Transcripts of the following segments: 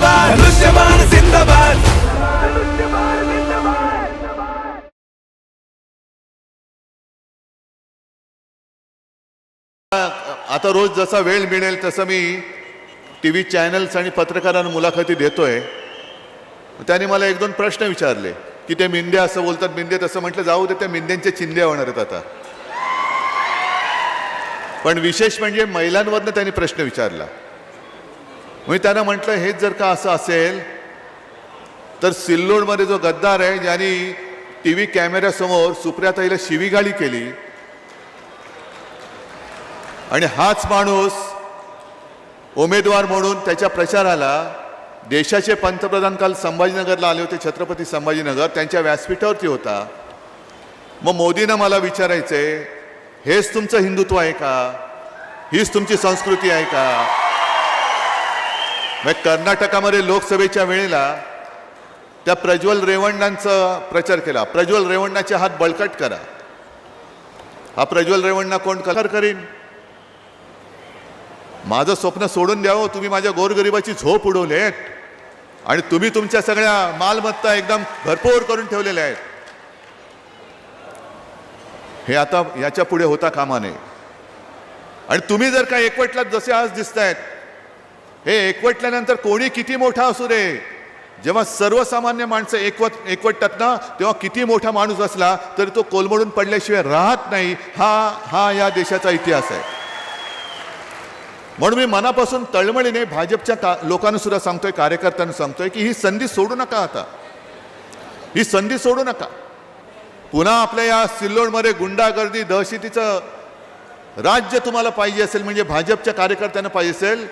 जिंदाबाद. धनुष्यबाण जिंदाबाद. आता रोज जसा वेळ मिळेल तसं मी टी व्ही चॅनल्स आणि पत्रकारांना मुलाखती देतोय. त्याने मला एक दोन प्रश्न विचारले की ते मिंद्या असं बोलतात मिंदे तसं म्हटलं जाऊ दे त्या मिंद्यांच्या चिंध्या होणार आहेत आता. पण विशेष म्हणजे महिलांवरनं त्यांनी प्रश्न विचारला. मी त्यांना म्हटलं हेच जर का असं असेल तर सिल्लोडमध्ये जो गद्दार आहे ज्यांनी टी व्ही कॅमेऱ्यासमोर सुप्रियाताईला शिवीगाळी केली आणि हाच माणूस उमेदवार म्हणून त्याच्या प्रचाराला देशाचे पंतप्रधान काल संभाजीनगरला आले होते छत्रपती संभाजीनगर त्यांच्या व्यासपीठावरती होता. मग मोदीनं मला विचारायचंय हेच तुमचं हिंदुत्व आहे का? हीच तुमची संस्कृती आहे का? मग कर्नाटकामध्ये लोकसभेच्या वेळेला त्या प्रज्वल रेवण्णांचा प्रचार केला. प्रज्वल रेवण्णाचे हात बळकट करा. हा प्रज्वल रेवण्णा कोण कलर करीन? माझं स्वप्न सोडून द्यावं तुम्ही माझ्या गोरगरिबाची झोप उडवलेत. आणि तुम्ही तुमच्या सगळ्या मालमत्ता एकदम भरपूर करून ठेवलेल्या आहेत. हे आता याच्यापुढे होता कामा नये. आणि तुम्ही जर का एकवटलात जसे आज दिसत आहेत हे एकवटल्यानंतर कोणी किती मोठा असू दे? जेव्हा सर्वसामान्य माणसं एकवट एकवटतात ना तेव्हा किती मोठा माणूस असला तरी तो कोलमडून पडल्याशिवाय राहत नाही. हा हा या देशाचा इतिहास आहे. म्हणून मी मनापासून तळमळीने भाजपच्या का लोकांना सुद्धा सांगतोय कार्यकर्त्यांना सांगतोय की ही संधी सोडू नका आता. ही संधी सोडू नका. पुन्हा आपल्या या सिल्लोडमध्ये गुंडागर्दी दहशतीचं राज्य तुम्हाला पाहिजे असेल म्हणजे भाजपच्या कार्यकर्त्यांना पाहिजे असेल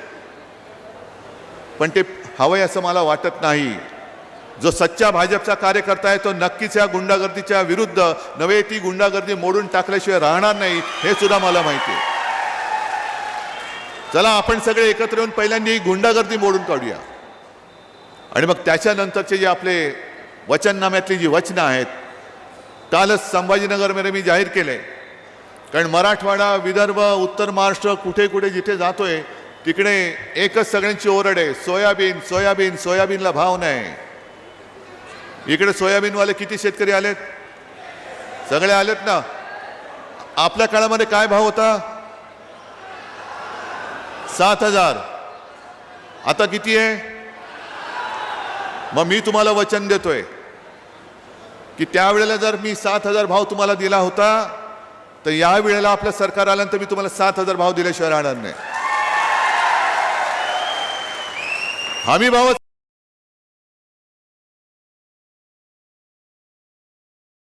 पण ते हवंय असं मला वाटत नाही. जो सच्चा भाजपचा कार्यकर्ता आहे तो नक्कीच या गुंडागर्दीच्या विरुद्ध नव्हे ती गुंडागर्दी मोडून टाकल्याशिवाय राहणार नाही हे सुद्धा मला माहिती आहे. चला आपण सगळे एकत्र येऊन पहिल्यांदा ही गुंडागर्दी मोडून काढूया. आणि मग त्याच्यानंतरचे जे आपले वचननाम्यातली जी वचनं आहेत कालच संभाजीनगरमध्ये मी जाहीर केले कारण मराठवाडा विदर्भ उत्तर महाराष्ट्र कुठे कुठे जिथे जातोय तिकडे एकच सगळ्यांची ओरड आहे सोयाबीन सोयाबीन सोयाबीनला भाव नाही. इकडे सोयाबीनवाले किती शेतकरी आलेत? सगळे आलेत ना? आपल्या काळामध्ये काय भाव होता? सात हजार. आता किती आहे? मग मी तुम्हाला वचन देतोय की त्यावेळेला जर मी सात हजार भाव तुम्हाला दिला होता तर या वेळेला आपल्या सरकार आल्यानंतर मी तुम्हाला सात हजार भाव दिल्याशिवाय राहणार नाही. हमी भाव